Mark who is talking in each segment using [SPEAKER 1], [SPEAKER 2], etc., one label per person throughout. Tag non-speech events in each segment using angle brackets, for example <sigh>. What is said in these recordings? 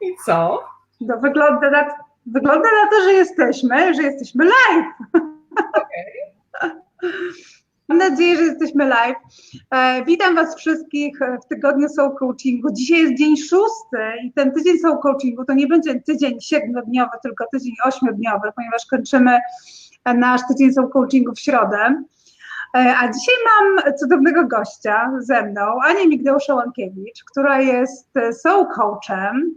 [SPEAKER 1] I co?
[SPEAKER 2] No, wygląda, na, wygląda na to, że jesteśmy, że jesteśmy live. Mam nadzieję, że jesteśmy live. E, witam Was wszystkich w tygodniu Soul Coachingu. Dzisiaj jest dzień szósty i ten tydzień Soul Coachingu to nie będzie tydzień siedmiodniowy, tylko tydzień ośmiodniowy, ponieważ kończymy nasz tydzień Soul Coachingu w środę. E, a dzisiaj mam cudownego gościa ze mną, Anię Migdeusza Łankiewicz, która jest Soul Coachem.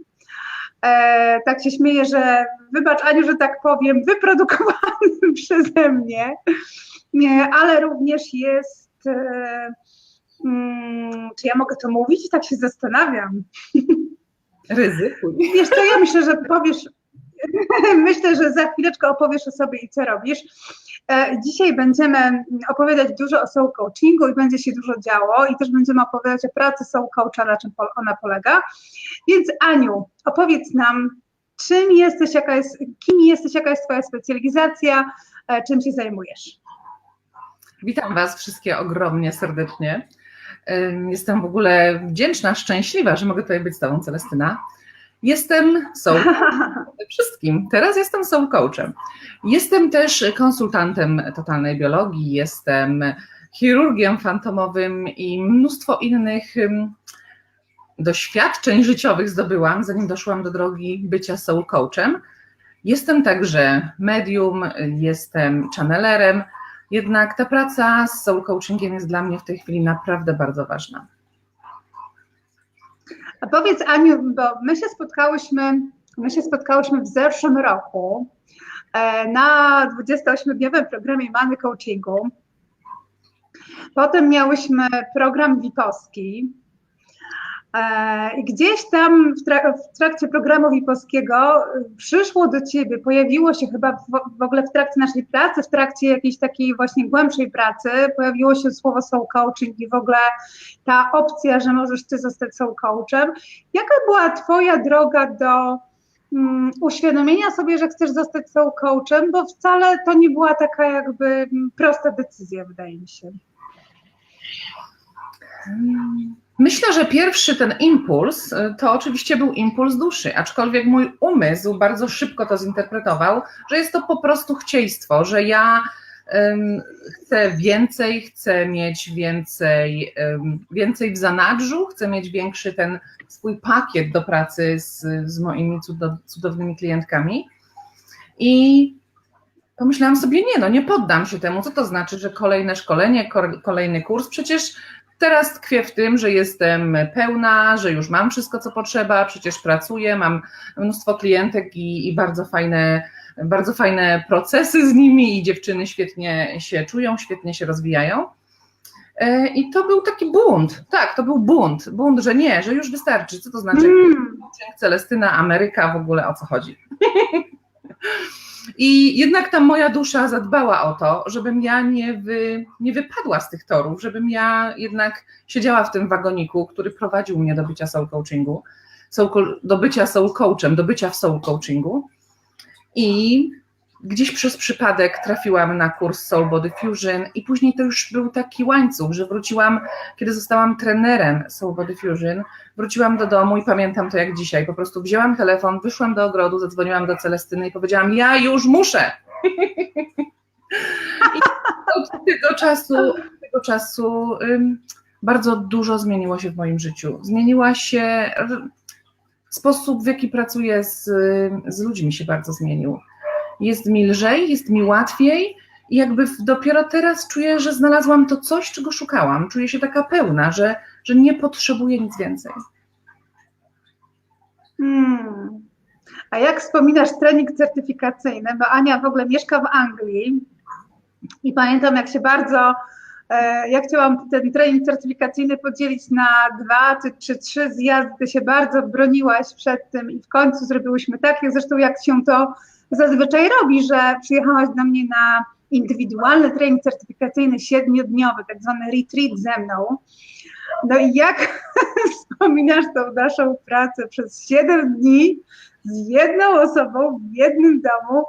[SPEAKER 2] E, tak się śmieję, że wybacz Aniu, że tak powiem, wyprodukowanym <laughs> przeze mnie, nie, ale również jest, e, mm, czy ja mogę to mówić? Tak się zastanawiam. <laughs>
[SPEAKER 1] Ryzykuj.
[SPEAKER 2] Wiesz co, ja myślę, że powiesz, <laughs> myślę, że za chwileczkę opowiesz o sobie i co robisz. E, dzisiaj będziemy opowiadać dużo o soul coachingu i będzie się dużo działo i też będziemy opowiadać o pracy soul coacha, na czym ona polega. Więc Aniu, opowiedz nam, czym jesteś, jaka jest, kim jesteś, jaka jest Twoja specjalizacja, e, czym się zajmujesz?
[SPEAKER 1] Witam Was wszystkie ogromnie serdecznie. Jestem w ogóle wdzięczna, szczęśliwa, że mogę tutaj być z Tobą, Celestyna. Jestem soul <laughs> wszystkim. Teraz jestem soul coachem. Jestem też konsultantem totalnej biologii, jestem chirurgiem fantomowym i mnóstwo innych doświadczeń życiowych zdobyłam, zanim doszłam do drogi bycia soul coachem. Jestem także medium, jestem channelerem, jednak ta praca z soul coachingiem jest dla mnie w tej chwili naprawdę bardzo ważna.
[SPEAKER 2] A powiedz Aniu, bo my się spotkałyśmy, my się spotkałyśmy w zeszłym roku e, na 28-dniowym programie Many Coachingu. Potem miałyśmy program Wipowski. E, I gdzieś tam w, trakcie programu Wipowskiego przyszło do ciebie, pojawiło się chyba w, ogóle w trakcie naszej pracy, w trakcie jakiejś takiej właśnie głębszej pracy, pojawiło się słowo soul coaching i w ogóle ta opcja, że możesz ty zostać soul coachem. Jaka była twoja droga do um, uświadomienia sobie, że chcesz zostać soul coachem, bo wcale to nie była taka jakby prosta decyzja, wydaje mi się.
[SPEAKER 1] Myślę, że pierwszy ten impuls y, to oczywiście był impuls duszy, aczkolwiek mój umysł bardzo szybko to zinterpretował, że jest to po prostu chcieństwo, że ja chcę więcej, chcę mieć więcej, więcej w zanadrzu, chcę mieć większy ten swój pakiet do pracy z, z moimi cudownymi klientkami. I pomyślałam sobie, nie, no nie poddam się temu. Co to znaczy, że kolejne szkolenie, kolejny kurs? Przecież Teraz tkwię w tym, że jestem pełna, że już mam wszystko, co potrzeba, przecież pracuję, mam mnóstwo klientek i, i bardzo fajne, bardzo fajne procesy z nimi i dziewczyny świetnie się czują, świetnie się rozwijają. E, I to był taki bunt, tak, to był bunt, bunt, że nie, że już wystarczy. Co to znaczy? Mm. Celestyna, Ameryka, w ogóle o co chodzi? <laughs> I jednak ta moja dusza zadbała o to, żebym ja nie, wy, nie wypadła z tych torów, żebym ja jednak siedziała w tym wagoniku, który prowadził mnie do bycia soul coachingu, soul, do bycia soul coachem, do bycia w soul coachingu. I gdzieś przez przypadek trafiłam na kurs Soul Body Fusion i później to już był taki łańcuch, że wróciłam, kiedy zostałam trenerem Soul Body Fusion, wróciłam do domu i pamiętam to jak dzisiaj, po prostu wzięłam telefon, wyszłam do ogrodu, zadzwoniłam do Celestyny i powiedziałam, ja już muszę. <laughs> I od tego czasu, od tego czasu bardzo dużo zmieniło się w moim życiu. Zmieniła się sposób, w jaki pracuję z, z ludźmi się bardzo zmienił jest mi lżej, jest mi łatwiej i jakby dopiero teraz czuję, że znalazłam to coś, czego szukałam. Czuję się taka pełna, że, że nie potrzebuję nic więcej.
[SPEAKER 2] Hmm. A jak wspominasz trening certyfikacyjny, bo Ania w ogóle mieszka w Anglii i pamiętam, jak się bardzo, ja chciałam ten trening certyfikacyjny podzielić na dwa czy, trzy zjazdy, ty się bardzo broniłaś przed tym i w końcu zrobiłyśmy tak, zresztą jak się to zazwyczaj robi, że przyjechałaś do mnie na indywidualny trening certyfikacyjny siedmiodniowy, tak zwany retreat ze mną. No i jak <laughs> wspominasz tą naszą pracę przez 7 dni z jedną osobą w jednym domu,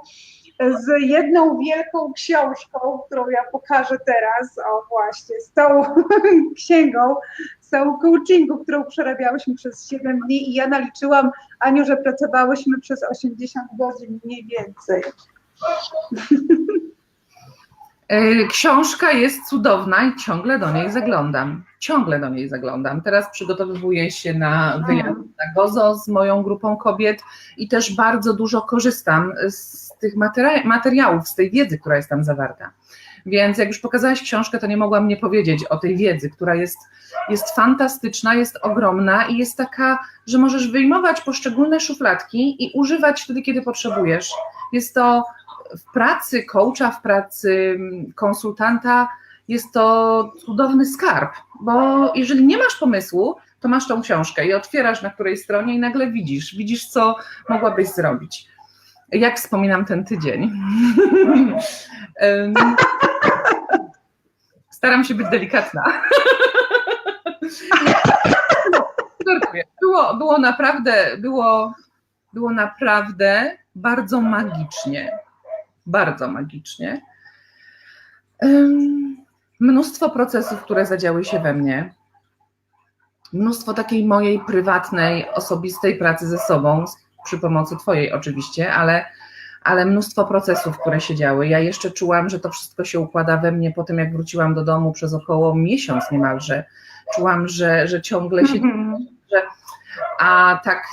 [SPEAKER 2] z jedną wielką książką, którą ja pokażę teraz, o właśnie, z tą <laughs> księgą, z tą coachingu, którą przerabiałyśmy przez 7 dni i ja naliczyłam, Aniu, że pracowałyśmy przez 80 godzin mniej więcej. <laughs>
[SPEAKER 1] E, książka jest cudowna i ciągle do niej zaglądam. Ciągle do niej zaglądam. Teraz przygotowywuję się na wyjazd na Gozo z moją grupą kobiet i też bardzo dużo korzystam z tych materiałów, z tej wiedzy, która jest tam zawarta. Więc jak już pokazałaś książkę, to nie mogłam nie powiedzieć o tej wiedzy, która jest, jest fantastyczna, jest ogromna i jest taka, że możesz wyjmować poszczególne szufladki i używać wtedy, kiedy potrzebujesz. Jest to w pracy coacha, w pracy konsultanta, jest to cudowny skarb, bo jeżeli nie masz pomysłu, to masz tą książkę i otwierasz na której stronie i nagle widzisz, widzisz, co mogłabyś zrobić. Jak wspominam ten tydzień. <laughs> Staram się być delikatna. Było, było naprawdę, było, było naprawdę bardzo magicznie. Bardzo magicznie. Mnóstwo procesów, które zadziały się we mnie. Mnóstwo takiej mojej prywatnej, osobistej pracy ze sobą, przy pomocy Twojej oczywiście, ale, ale mnóstwo procesów, które się działy. Ja jeszcze czułam, że to wszystko się układa we mnie po tym, jak wróciłam do domu przez około miesiąc niemalże. Czułam, że, że ciągle się. Mm <laughs> że, a tak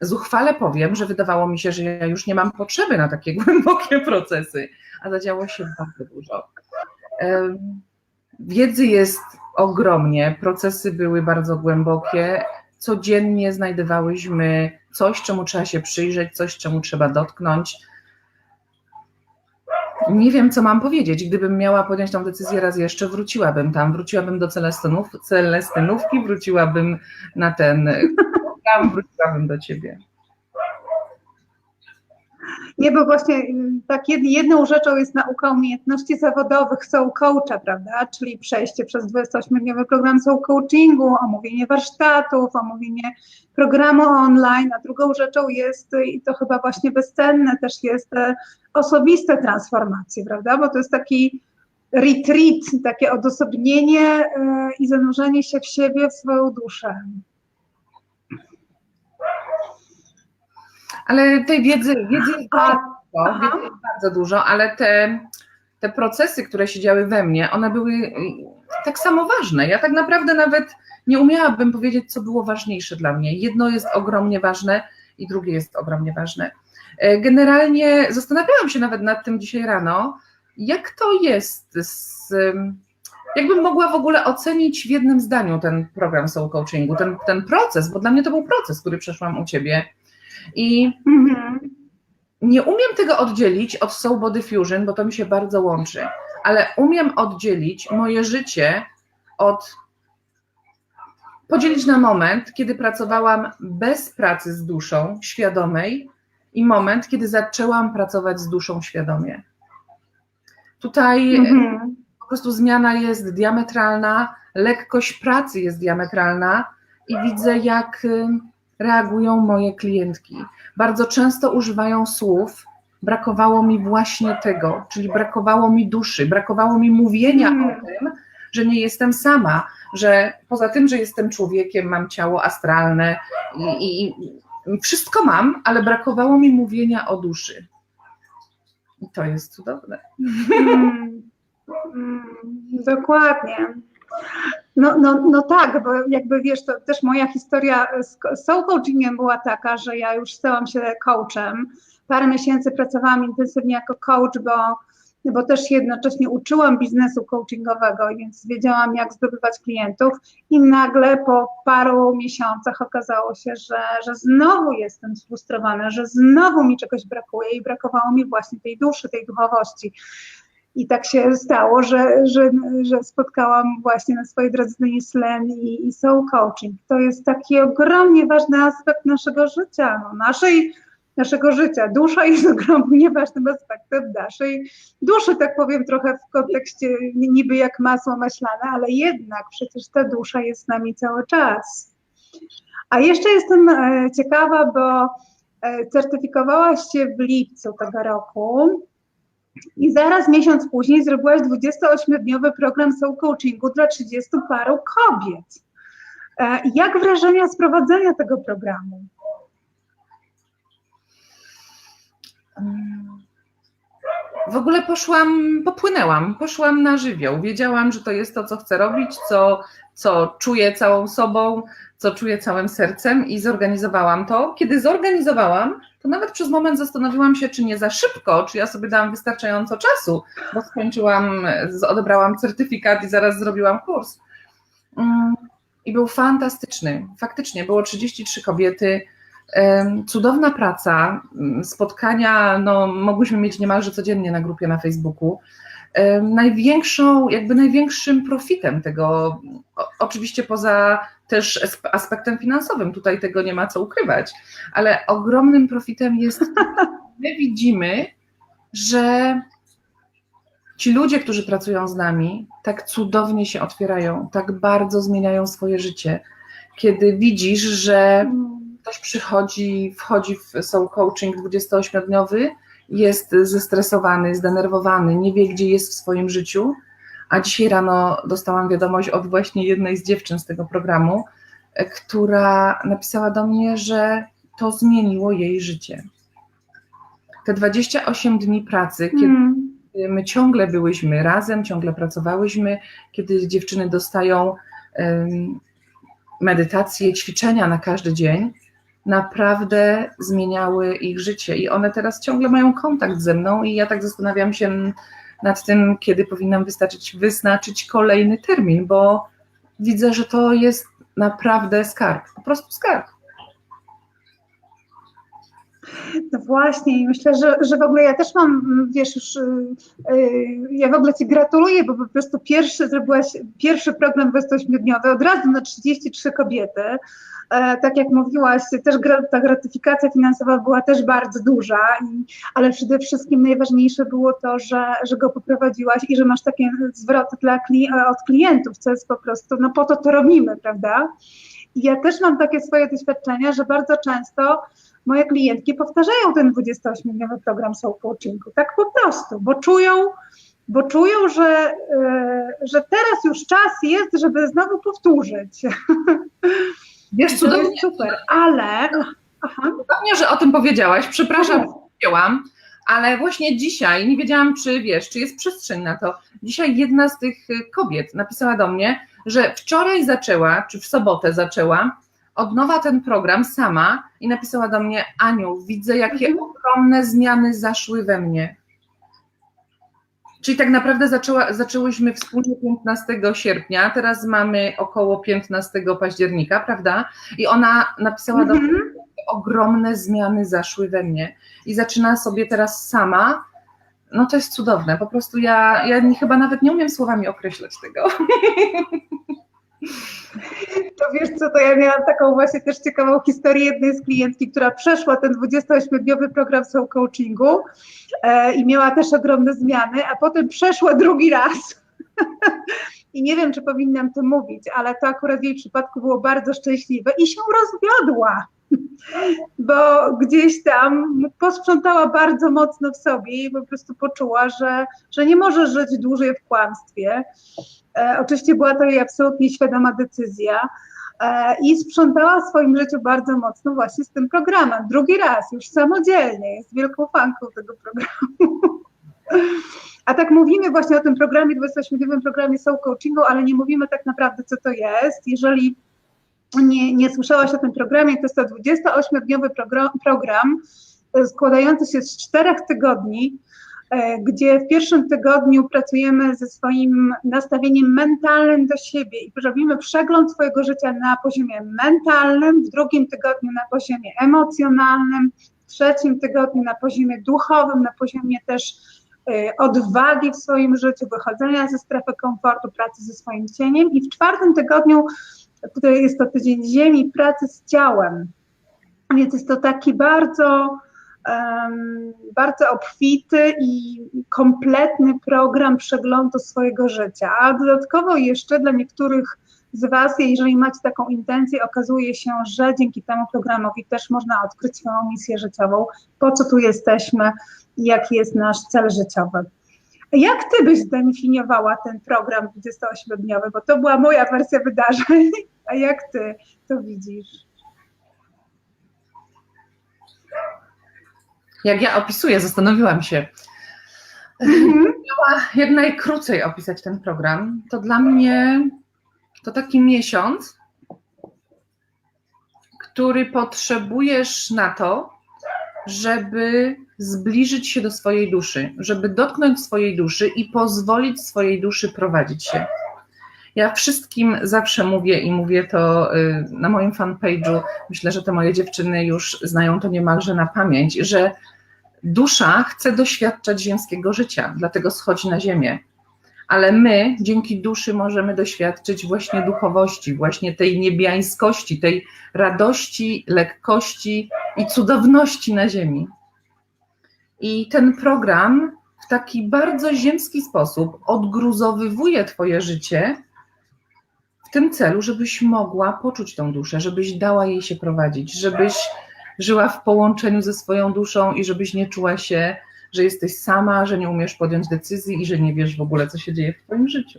[SPEAKER 1] zuchwale powiem, że wydawało mi się, że ja już nie mam potrzeby na takie <laughs> głębokie procesy, a zadziało się bardzo dużo. Wiedzy jest ogromnie, procesy były bardzo głębokie. Codziennie znajdowałyśmy coś, czemu trzeba się przyjrzeć, coś, czemu trzeba dotknąć. Nie wiem, co mam powiedzieć. Gdybym miała podjąć tą decyzję raz jeszcze, wróciłabym tam, wróciłabym do Celestynów, Celestynówki, wróciłabym na ten program, wróciłabym do ciebie.
[SPEAKER 2] Nie, bo właśnie mm, tak jedną rzeczą jest nauka umiejętności zawodowych soul coacha, prawda? Czyli przejście przez 28-dniowy program soul coachingu, omówienie warsztatów, omówienie programu online, a drugą rzeczą jest, i to chyba właśnie bezcenne też jest, e, osobiste transformacje, prawda? Bo to jest taki retreat, takie odosobnienie e, i zanurzenie się w siebie, w swoją duszę.
[SPEAKER 1] Ale tej wiedzy, wiedzy jest bardzo, wiedzy jest bardzo dużo, ale te, te procesy, które się działy we mnie, one były y, tak samo ważne. Ja tak naprawdę nawet nie umiałabym powiedzieć, co było ważniejsze dla mnie. Jedno jest ogromnie ważne i drugie jest ogromnie ważne. E, generalnie zastanawiałam się nawet nad tym dzisiaj rano, jak to jest z, jakbym mogła w ogóle ocenić w jednym zdaniu ten program soul coachingu, ten, ten proces, bo dla mnie to był proces, który przeszłam u ciebie i mhm. nie umiem tego oddzielić od Soul Body Fusion, bo to mi się bardzo łączy, ale umiem oddzielić moje życie od podzielić na moment, kiedy pracowałam bez pracy z duszą świadomej i moment, kiedy zaczęłam pracować z duszą świadomie. Tutaj mhm. po prostu zmiana jest diametralna, lekkość pracy jest diametralna i widzę, jak reagują moje klientki. Bardzo często używają słów, brakowało mi właśnie tego, czyli brakowało mi duszy, brakowało mi mówienia o tym, że nie jestem sama, że poza tym, że jestem człowiekiem, mam ciało astralne i, i wszystko mam, ale brakowało mi mówienia o duszy. I to jest cudowne. Mm,
[SPEAKER 2] mm, dokładnie. No, no, no tak, bo jakby wiesz, to też moja historia z, soul coachingiem była taka, że ja już stałam się coachem. Parę miesięcy pracowałam intensywnie jako coach, bo, bo też jednocześnie uczyłam biznesu coachingowego, więc wiedziałam, jak zdobywać klientów. I nagle po paru miesiącach okazało się, że, że znowu jestem sfrustrowana, że znowu mi czegoś brakuje i brakowało mi właśnie tej duszy, tej duchowości. I tak się stało, że, że, że spotkałam właśnie na swojej drodze Denise Len i, i soul coaching. To jest taki ogromnie ważny aspekt naszego życia, no, naszej, naszego życia. Dusza jest <laughs> ogromnie ważnym aspektem naszej duszy, tak powiem trochę w kontekście niby jak masło maślane, ale jednak przecież ta dusza jest z nami cały czas. A jeszcze jestem e, ciekawa, bo E, certyfikowałaś się w lipcu tego roku i zaraz miesiąc później zrobiłaś 28-dniowy program soul coachingu dla 30 paru kobiet. E, jak wrażenia z prowadzenia tego programu?
[SPEAKER 1] W ogóle poszłam, popłynęłam, poszłam na żywioł. Wiedziałam, że to jest to, co chcę robić, co, co czuję całą sobą, co czuję całym sercem i zorganizowałam to. Kiedy zorganizowałam, to nawet przez moment zastanowiłam się, czy nie za szybko, czy ja sobie dałam wystarczająco czasu, bo skończyłam, odebrałam certyfikat i zaraz zrobiłam kurs. Mm, I był fantastyczny. Faktycznie było 33 kobiety. Cudowna praca, mm, spotkania, no, mogłyśmy mieć niemalże codziennie na grupie na Facebooku. Największą, jakby największym profitem tego, oczywiście poza też aspektem finansowym, tutaj tego nie ma co ukrywać, ale ogromnym profitem jest, my widzimy, że ci ludzie, którzy pracują z nami, tak cudownie się otwierają, tak bardzo zmieniają swoje życie, kiedy widzisz, że ktoś przychodzi, wchodzi w soul coaching 28-dniowy, jest zestresowany, zdenerwowany, nie wie, gdzie jest w swoim życiu. A dzisiaj rano dostałam wiadomość od właśnie jednej z dziewczyn z tego programu, e, która napisała do mnie, że to zmieniło jej życie. Te 28 dni pracy, kiedy hmm. my ciągle byłyśmy razem, ciągle pracowałyśmy, kiedy dziewczyny dostają um, medytacje, ćwiczenia na każdy dzień, naprawdę zmieniały ich życie. I one teraz ciągle mają kontakt ze mną i ja tak zastanawiam się nad tym, kiedy powinnam wystarczyć, wyznaczyć kolejny termin, bo widzę, że to jest naprawdę skarb, po prostu skarb.
[SPEAKER 2] No właśnie, i myślę, że, że w ogóle ja też mam, wiesz, już yy, ja w ogóle Ci gratuluję, bo po prostu pierwszy zrobiłaś, pierwszy program 28-dniowy od razu na 33 kobiety, tak jak mówiłaś, też ta gratyfikacja finansowa była też bardzo duża, ale przede wszystkim najważniejsze było to, że, że go poprowadziłaś i że masz takie zwroty dla, od klientów, co jest po prostu, no po to to robimy, prawda? I ja też mam takie swoje doświadczenia, że bardzo często moje klientki powtarzają ten 28-dniowy program Soul Coachingu, tak po prostu, bo czują, bo czują, że, yy, że teraz już czas jest, żeby znowu powtórzyć. <laughs>
[SPEAKER 1] Wiesz, cudownie,
[SPEAKER 2] super, ale...
[SPEAKER 1] Aha. Cudownie, że o tym powiedziałaś, przepraszam, wzięłam, ale właśnie dzisiaj, nie wiedziałam, czy wiesz, czy jest przestrzeń na to, dzisiaj jedna z tych y, kobiet napisała do mnie, że wczoraj zaczęła, czy w sobotę zaczęła, od nowa ten program sama i napisała do mnie, Aniu, widzę, jakie mhm. ogromne zmiany zaszły we mnie. Czyli tak naprawdę zaczęła, zaczęłyśmy wspólnie 15 sierpnia, teraz mamy około 15 października, prawda? I ona napisała mm -hmm. do mnie, mhm. ogromne zmiany zaszły we mnie i zaczyna sobie teraz sama. No to jest cudowne, po prostu ja, ja nie, chyba nawet nie umiem słowami określać tego. <laughs>
[SPEAKER 2] To wiesz co, to ja miałam taką właśnie też ciekawą historię jednej z klientki, która przeszła ten 28-dniowy program soul coachingu e, i miała też ogromne zmiany, a potem przeszła drugi raz. <laughs> I nie wiem, czy powinnam to mówić, ale to akurat w jej przypadku było bardzo szczęśliwe i się rozwiodła, bo gdzieś tam posprzątała bardzo mocno w sobie i po prostu poczuła, że, że nie może żyć dłużej w kłamstwie E, oczywiście była to jej absolutnie świadoma decyzja e, i sprzątała w swoim życiu bardzo mocno właśnie z tym programem. Drugi raz, już samodzielnie, jest wielką fanką tego programu. A tak mówimy właśnie o tym programie, 28-dniowym programie Soul Coachingu, ale nie mówimy tak naprawdę, co to jest. Jeżeli nie, nie słyszałaś o tym programie, to jest to 28-dniowy program, program składający się z czterech tygodni, E, gdzie w pierwszym tygodniu pracujemy ze swoim nastawieniem mentalnym do siebie i robimy przegląd swojego życia na poziomie mentalnym, w drugim tygodniu na poziomie emocjonalnym, w trzecim tygodniu na poziomie duchowym, na poziomie też e, odwagi w swoim życiu, wychodzenia ze strefy komfortu, pracy ze swoim cieniem i w czwartym tygodniu, który jest to tydzień ziemi, pracy z ciałem. Więc jest to taki bardzo bardzo obfity i kompletny program przeglądu swojego życia, a dodatkowo jeszcze dla niektórych z Was, jeżeli macie taką intencję, okazuje się, że dzięki temu programowi też można odkryć swoją misję życiową, po co tu jesteśmy i jaki jest nasz cel życiowy. Jak Ty byś zdefiniowała ten program 28-dniowy, bo to była moja wersja wydarzeń, a jak Ty to widzisz?
[SPEAKER 1] Jak ja opisuję, zastanowiłam się,
[SPEAKER 2] Mhm.
[SPEAKER 1] jak najkrócej opisać ten program, to dla mnie to taki miesiąc, który potrzebujesz na to, żeby zbliżyć się do swojej duszy, żeby dotknąć swojej duszy i pozwolić swojej duszy prowadzić się. Ja wszystkim zawsze mówię i mówię to y, na moim fanpage'u, myślę, że te moje dziewczyny już znają to niemalże na pamięć, że dusza chce doświadczać ziemskiego życia, dlatego schodzi na ziemię. Ale my dzięki duszy możemy doświadczyć właśnie duchowości, właśnie tej niebiańskości, tej radości, lekkości i cudowności na ziemi. I ten program w taki bardzo ziemski sposób odgruzowywuje Twoje życie w tym celu, żebyś mogła poczuć tą duszę, żebyś dała jej się prowadzić, żebyś żyła w połączeniu ze swoją duszą i żebyś nie czuła się, że jesteś sama, że nie umiesz podjąć decyzji i że nie wiesz w ogóle, co się dzieje w Twoim życiu.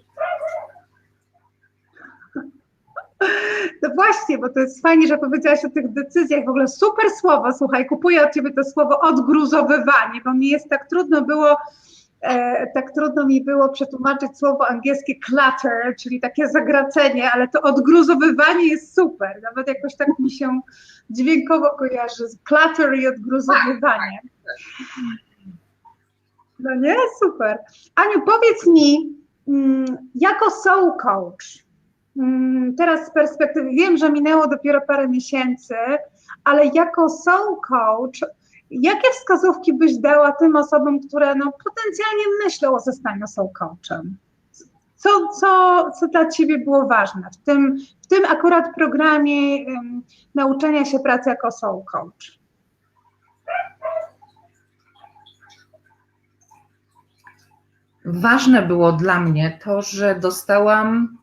[SPEAKER 2] No właśnie, bo to jest fajnie, że powiedziałaś o tych decyzjach. W ogóle super słowo, słuchaj, kupuję od Ciebie to słowo odgruzowywanie, bo mi jest tak trudno było, e, tak trudno mi było przetłumaczyć słowo angielskie clutter, czyli takie zagracenie, ale to odgruzowywanie jest super. Nawet jakoś tak mi się dźwiękowo kojarzy, clutter i odgruzowywanie. No nie? Super. Aniu, powiedz mi, mm, jako soul coach, Teraz z perspektywy, wiem, że minęło dopiero parę miesięcy, ale jako soul coach, jakie wskazówki byś dała tym osobom, które no, potencjalnie myślą o zostaniu soul coachem? Co, co, co dla Ciebie było ważne w tym, w tym akurat programie um, nauczenia się pracy jako soul coach?
[SPEAKER 1] Ważne było dla mnie to, że dostałam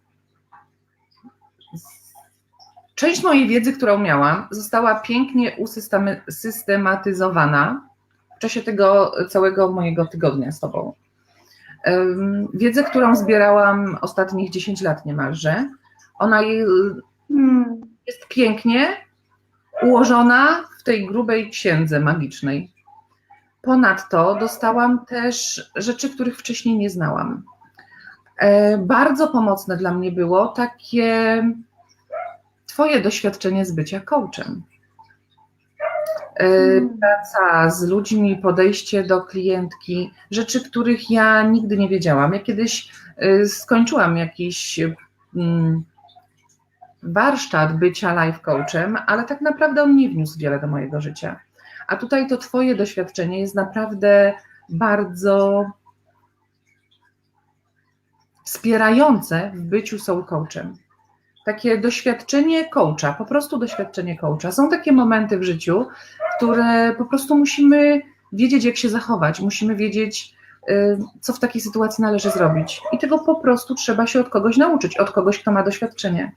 [SPEAKER 1] Część mojej wiedzy, którą miałam, została pięknie usystematyzowana w czasie tego całego mojego tygodnia z Tobą. Wiedzę, którą zbierałam ostatnich 10 lat niemalże, ona jest pięknie ułożona w tej grubej księdze magicznej. Ponadto dostałam też rzeczy, których wcześniej nie znałam. E, Bardzo pomocne dla mnie było takie Twoje doświadczenie z bycia coachem. E,
[SPEAKER 2] Hmm.
[SPEAKER 1] Praca z ludźmi, podejście do klientki, rzeczy, których ja nigdy nie wiedziałam. Ja kiedyś e, skończyłam jakiś mm, warsztat bycia life coachem, ale tak naprawdę on nie wniósł wiele do mojego życia. A tutaj to Twoje doświadczenie jest naprawdę bardzo wspierające w byciu soul coachem. Takie doświadczenie coacha, po prostu doświadczenie coacha. Są takie momenty w życiu, które po prostu musimy wiedzieć, jak się zachować, musimy wiedzieć, y, co w takiej sytuacji należy zrobić. I tego po prostu trzeba się od kogoś nauczyć, od kogoś, kto ma doświadczenie.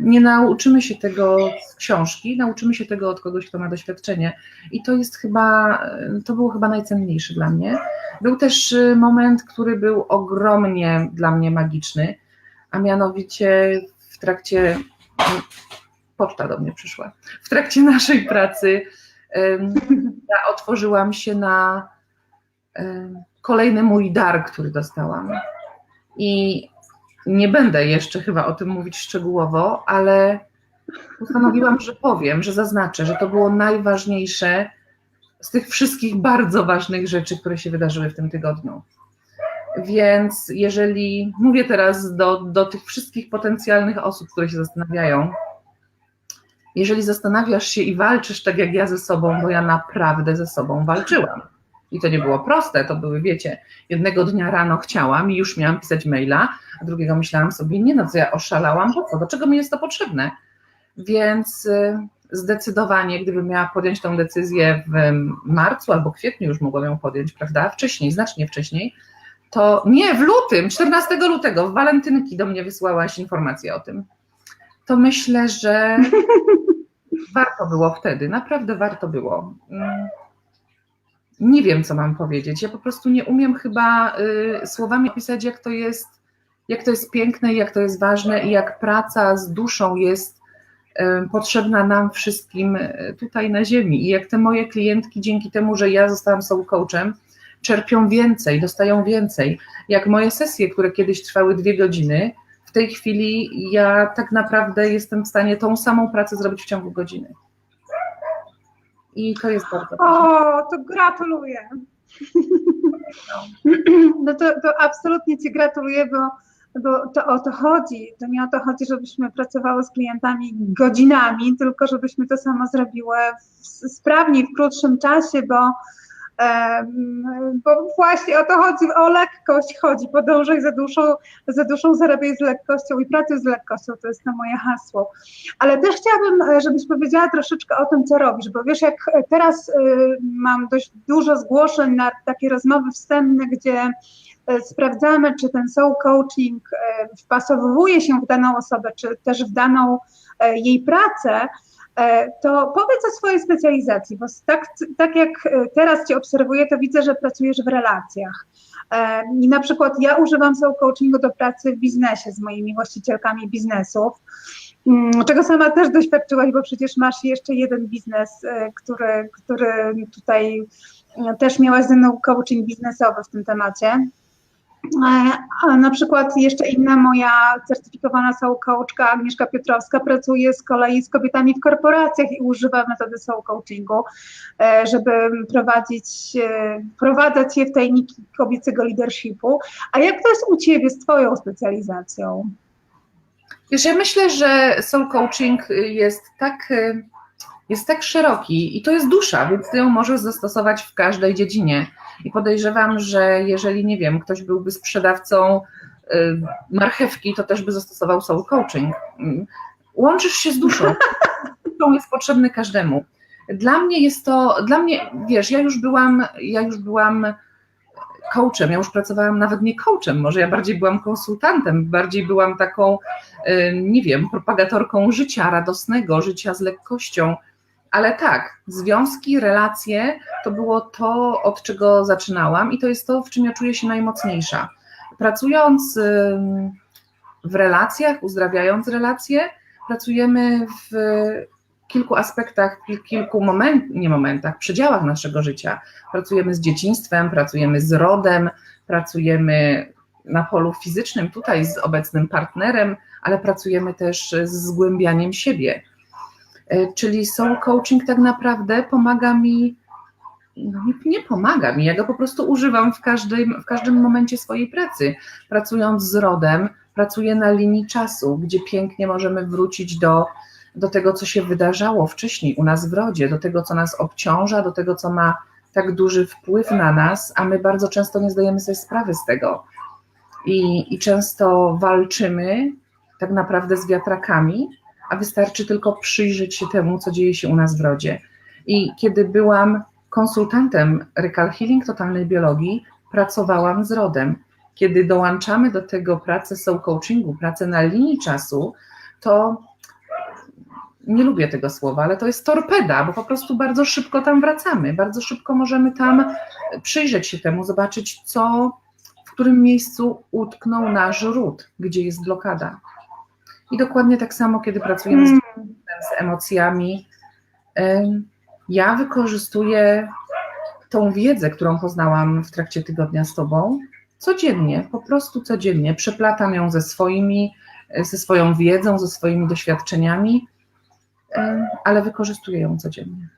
[SPEAKER 1] Nie nauczymy się tego z książki, nauczymy się tego od kogoś, kto ma doświadczenie. I to jest chyba, to było chyba najcenniejsze dla mnie. Był też y, moment, który był ogromnie dla mnie magiczny, a mianowicie w trakcie, poczta do mnie przyszła, w trakcie naszej pracy ja otworzyłam się na kolejny mój dar, który dostałam. I nie będę jeszcze chyba o tym mówić szczegółowo, ale postanowiłam, że powiem, że zaznaczę, że to było najważniejsze z tych wszystkich bardzo ważnych rzeczy, które się wydarzyły w tym tygodniu. Więc jeżeli mówię teraz do, do tych wszystkich potencjalnych osób, które się zastanawiają, jeżeli zastanawiasz się i walczysz tak jak ja ze sobą, bo ja naprawdę ze sobą walczyłam. I to nie było proste, to były, wiecie, jednego dnia rano chciałam i już miałam pisać maila, a drugiego myślałam sobie, nie no, co ja oszalałam, po co, do czego mi jest to potrzebne? Więc y, zdecydowanie, gdybym miała podjąć tą decyzję w marcu albo kwietniu, już mogłam ją podjąć, prawda? Wcześniej, znacznie wcześniej, to nie, w lutym, 14 lutego, w walentynki do mnie wysłałaś informację o tym. To myślę, że <laughs> warto było wtedy, naprawdę warto było. Mm. Nie wiem, co mam powiedzieć. Ja po prostu nie umiem chyba y, słowami opisać, jak to jest, jak to jest piękne, jak to jest ważne i jak praca z duszą jest y, potrzebna nam wszystkim y, tutaj na ziemi. I jak te moje klientki, dzięki temu, że ja zostałam soul coachem, czerpią więcej, dostają więcej. Jak moje sesje, które kiedyś trwały dwie godziny, w tej chwili ja tak naprawdę jestem w stanie tą samą pracę zrobić w ciągu godziny. I to jest bardzo
[SPEAKER 2] O, to gratuluję. <laughs> No to, to absolutnie Ci gratuluję, bo, bo to o to chodzi. To nie o to chodzi, żebyśmy pracowały z klientami godzinami, tylko żebyśmy to samo zrobiły sprawniej, w krótszym czasie, bo bo właśnie o to chodzi, o lekkość chodzi, podążaj za duszą, za duszą zarabiaj z lekkością i pracuj z lekkością, to jest to moje hasło. Ale też chciałabym, e, żebyś powiedziała troszeczkę o tym, co robisz, bo wiesz, jak teraz e, mam dość dużo zgłoszeń na takie rozmowy wstępne, gdzie e, sprawdzamy, czy ten soul coaching wpasowuje się w daną osobę, czy też w daną jej pracę, E, to powiedz o swojej specjalizacji, bo tak, tak jak e, teraz Cię obserwuję, to widzę, że pracujesz w relacjach. E, I na przykład ja używam soul coachingu do pracy w biznesie z moimi właścicielkami biznesów, mm, czego sama też doświadczyłaś, bo przecież masz jeszcze jeden biznes, który, który tutaj też miałaś ze mną coaching biznesowy w tym temacie. E, na przykład jeszcze inna moja certyfikowana soul coachka Agnieszka Piotrowska pracuje z kolei z kobietami w korporacjach i używa metody soul coachingu, e, żeby prowadzić, e, wprowadzać je w tajniki kobiecego leadershipu. A jak to jest u Ciebie z Twoją specjalizacją?
[SPEAKER 1] Wiesz, ja myślę, że soul coaching jest tak, jest tak szeroki i to jest dusza, więc ty ją możesz zastosować w każdej dziedzinie. I podejrzewam, że jeżeli, nie wiem, ktoś byłby sprzedawcą y, marchewki, to też by zastosował soul coaching. Mm. Łączysz się z duszą. Duszą jest potrzebny każdemu. Dla mnie jest to, dla mnie, wiesz, ja już byłam, ja już byłam coachem, ja już pracowałam nawet nie coachem, może ja bardziej byłam konsultantem, bardziej byłam taką, y, nie wiem, propagatorką życia radosnego, życia z lekkością, ale tak, związki, relacje to było to, od czego zaczynałam, i to jest to, w czym ja czuję się najmocniejsza. Pracując w relacjach, uzdrawiając relacje, pracujemy w kilku aspektach, kilku moment, nie momentach, przedziałach naszego życia. Pracujemy z dzieciństwem, pracujemy z rodem, pracujemy na polu fizycznym, tutaj z obecnym partnerem, ale pracujemy też z zgłębianiem siebie czyli soul coaching tak naprawdę pomaga mi, no nie pomaga mi, ja go po prostu używam w każdym, w każdym momencie swojej pracy. Pracując z rodem, pracuję na linii czasu, gdzie pięknie możemy wrócić do, do tego, co się wydarzało wcześniej u nas w rodzie, do tego, co nas obciąża, do tego, co ma tak duży wpływ na nas, a my bardzo często nie zdajemy sobie sprawy z tego. I, i często walczymy tak naprawdę z wiatrakami, a wystarczy tylko przyjrzeć się temu, co dzieje się u nas w rodzie. I kiedy byłam konsultantem Recall Healing Totalnej Biologii, pracowałam z rodem. Kiedy dołączamy do tego pracę soul coachingu, pracę na linii czasu, to nie lubię tego słowa, ale to jest torpeda, bo po prostu bardzo szybko tam wracamy, bardzo szybko możemy tam przyjrzeć się temu, zobaczyć, co, w którym miejscu utknął nasz ród, gdzie jest blokada. I dokładnie tak samo, kiedy pracujemy z, hmm. z emocjami, ja wykorzystuję tą wiedzę, którą poznałam w trakcie tygodnia z Tobą, codziennie, po prostu codziennie. Przeplatam ją ze swoimi, ze swoją wiedzą, ze swoimi doświadczeniami, ale wykorzystuję ją codziennie.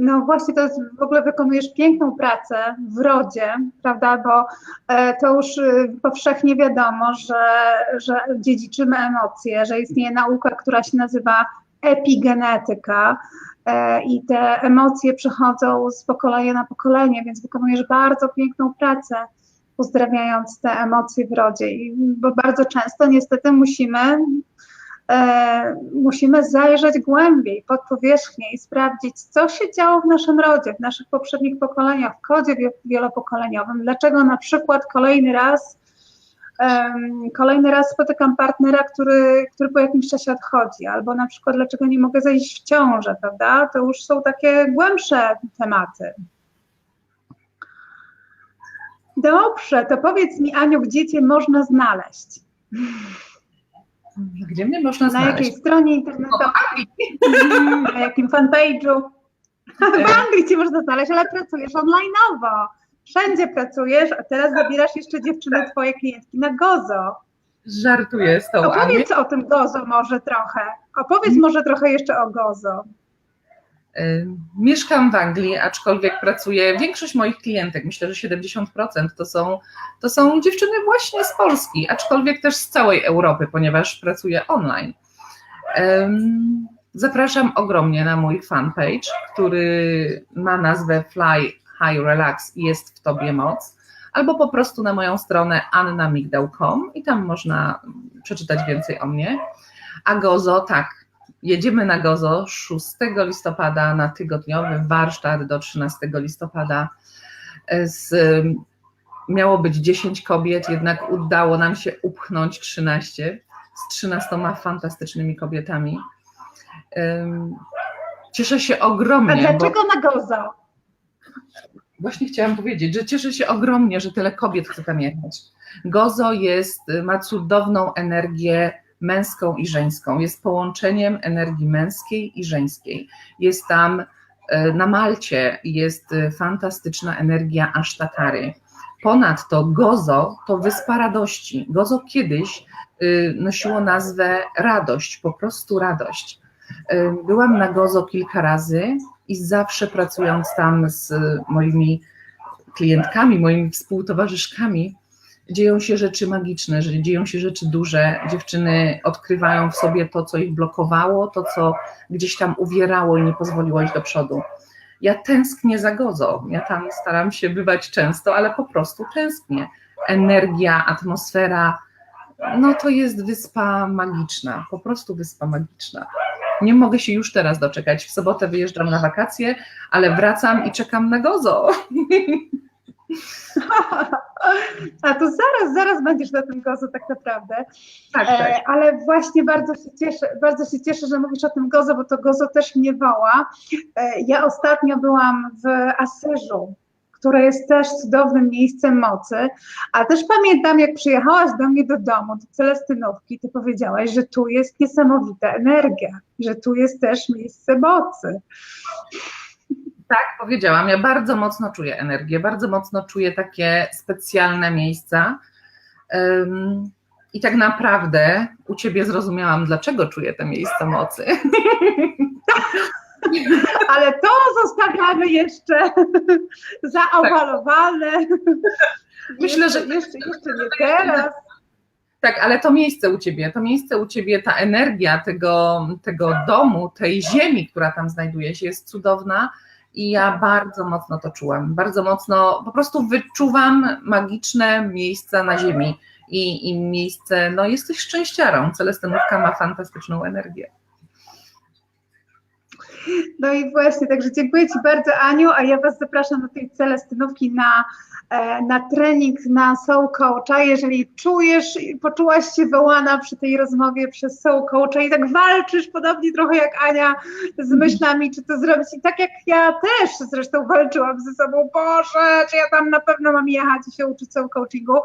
[SPEAKER 2] No właśnie, to jest, w ogóle wykonujesz piękną pracę w rodzie, prawda, bo e, to już y, powszechnie wiadomo, że, że dziedziczymy emocje, że istnieje nauka, która się nazywa epigenetyka e, i te emocje przechodzą z pokolenia na pokolenie, więc wykonujesz bardzo piękną pracę uzdrawiając te emocje w rodzie, I, bo bardzo często niestety musimy musimy zajrzeć głębiej, pod powierzchnię i sprawdzić, co się działo w naszym rodzie, w naszych poprzednich pokoleniach, w kodzie wielopokoleniowym, dlaczego na przykład kolejny raz kolejny raz spotykam partnera, który, który po jakimś czasie odchodzi, albo na przykład dlaczego nie mogę zejść w ciążę, prawda? To już są takie głębsze tematy. Dobrze, to powiedz mi, Aniu, gdzie Cię można znaleźć?
[SPEAKER 1] Gdzie mnie można
[SPEAKER 2] Na
[SPEAKER 1] znaleźć?
[SPEAKER 2] Na jakiej stronie internetowej? Na jakim fanpage'u? W Anglii Cię można znaleźć, ale pracujesz online'owo. Wszędzie pracujesz, a teraz zabierasz jeszcze dziewczyny, Twoje klientki na Gozo.
[SPEAKER 1] Żartuję z tą
[SPEAKER 2] Opowiedz Anią. o tym Gozo może trochę. Opowiedz hmm. może trochę jeszcze o Gozo.
[SPEAKER 1] Mieszkam w Anglii, aczkolwiek pracuję, większość moich klientek, myślę, że 70% to są, to są dziewczyny właśnie z Polski, aczkolwiek też z całej Europy, ponieważ pracuję online. Zapraszam ogromnie na mój fanpage, który ma nazwę Fly High Relax i jest w Tobie moc, albo po prostu na moją stronę annamigdał.com i tam można przeczytać więcej o mnie. A Gozo, tak, Jedziemy na Gozo 6 listopada na tygodniowy warsztat do 13 listopada. Z, miało być 10 kobiet, jednak udało nam się upchnąć 13 z 13 fantastycznymi kobietami. Cieszę się ogromnie.
[SPEAKER 2] A dlaczego bo... na Gozo?
[SPEAKER 1] Właśnie chciałam powiedzieć, że cieszę się ogromnie, że tyle kobiet chce tam jechać. Gozo jest, ma cudowną energię męską i żeńską. Jest połączeniem energii męskiej i żeńskiej. Jest tam e, na Malcie jest e, fantastyczna energia Asztatary. Ponadto Gozo to wyspa radości. Gozo kiedyś e, nosiło nazwę radość, po prostu radość. Byłam na Gozo kilka razy i zawsze pracując tam z moimi klientkami, moimi współtowarzyszkami, dzieją się rzeczy magiczne, że dzieją się rzeczy duże. Dziewczyny odkrywają w sobie to, co ich blokowało, to, co gdzieś tam uwierało i nie pozwoliło iść do przodu. Ja tęsknię za Gozo. Ja tam staram się bywać często, ale po prostu tęsknię. Energia, atmosfera, no to jest wyspa magiczna, po prostu wyspa magiczna. Nie mogę się już teraz doczekać. W sobotę wyjeżdżam na wakacje, ale wracam i czekam na Gozo. <laughs>
[SPEAKER 2] A to zaraz, zaraz będziesz na tym gozo tak naprawdę.
[SPEAKER 1] Tak, tak. E,
[SPEAKER 2] ale właśnie bardzo się cieszę, bardzo się cieszę, że mówisz o tym gozo, bo to gozo też mnie woła. E, ja ostatnio byłam w Asyżu, które jest też cudownym miejscem mocy, a też pamiętam, jak przyjechałaś do mnie do domu, do Celestynówki, ty powiedziałaś, że tu jest niesamowita energia, że tu jest też miejsce mocy.
[SPEAKER 1] Tak, powiedziałam. Ja bardzo mocno czuję energię, bardzo mocno czuję takie specjalne miejsca. Um, I tak naprawdę u ciebie zrozumiałam, dlaczego czuję te miejsca mocy. <laughs>
[SPEAKER 2] Ale to zostawiamy jeszcze <laughs> zaowalowane.
[SPEAKER 1] Myślę, że
[SPEAKER 2] jeszcze, jeszcze nie teraz.
[SPEAKER 1] Tak, ale to miejsce u ciebie, to miejsce u ciebie, ta energia tego, tego domu, tej ziemi, która tam znajduje się, jest cudowna i ja bardzo mocno to czułam. Bardzo mocno po prostu wyczuwam magiczne miejsca na ziemi i, i miejsce, no jesteś szczęściarą. Celestynówka ma fantastyczną energię.
[SPEAKER 2] No i właśnie, także dziękuję Ci bardzo Aniu, a ja Was zapraszam do tej Celestynówki na E, na trening na Soul Coacha, jeżeli czujesz, poczułaś się wołana przy tej rozmowie przez Soul Coacha i tak walczysz, podobnie trochę jak Ania, z myślami, czy to zrobić. I tak jak ja też zresztą walczyłam ze sobą, Boże, czy ja tam na pewno mam jechać i się uczyć Soul Coachingu,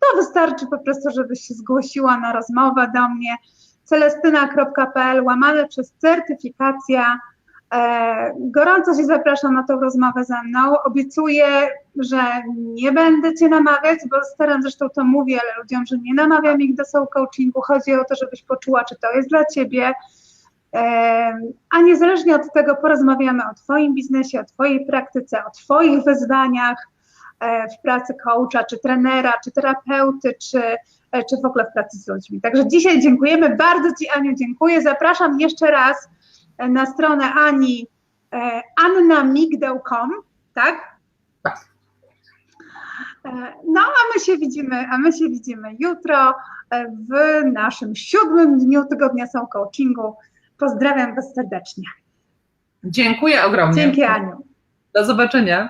[SPEAKER 2] to wystarczy po prostu, żebyś się zgłosiła na rozmowę do mnie. Celestyna.pl łamane przez certyfikacja gorąco się zapraszam na tą rozmowę ze mną. Obiecuję, że nie będę Cię namawiać, bo staram zresztą to mówię ale ludziom, że nie namawiam ich do soul coachingu. Chodzi o to, żebyś poczuła, czy to jest dla Ciebie. E, a niezależnie od tego porozmawiamy o Twoim biznesie, o Twojej praktyce, o Twoich wyzwaniach e, w pracy coacha, czy trenera, czy terapeuty, czy, czy w ogóle w pracy z ludźmi. Także dzisiaj dziękujemy. Bardzo Ci, Aniu, dziękuję. Zapraszam jeszcze raz na stronę Ani e, annamigdeł.com, tak?
[SPEAKER 1] Tak.
[SPEAKER 2] E, no, a my się widzimy, a my się widzimy jutro e, w naszym siódmym dniu tygodnia są coachingu. Pozdrawiam Was serdecznie.
[SPEAKER 1] Dziękuję ogromnie.
[SPEAKER 2] Dzięki Aniu.
[SPEAKER 1] Do zobaczenia.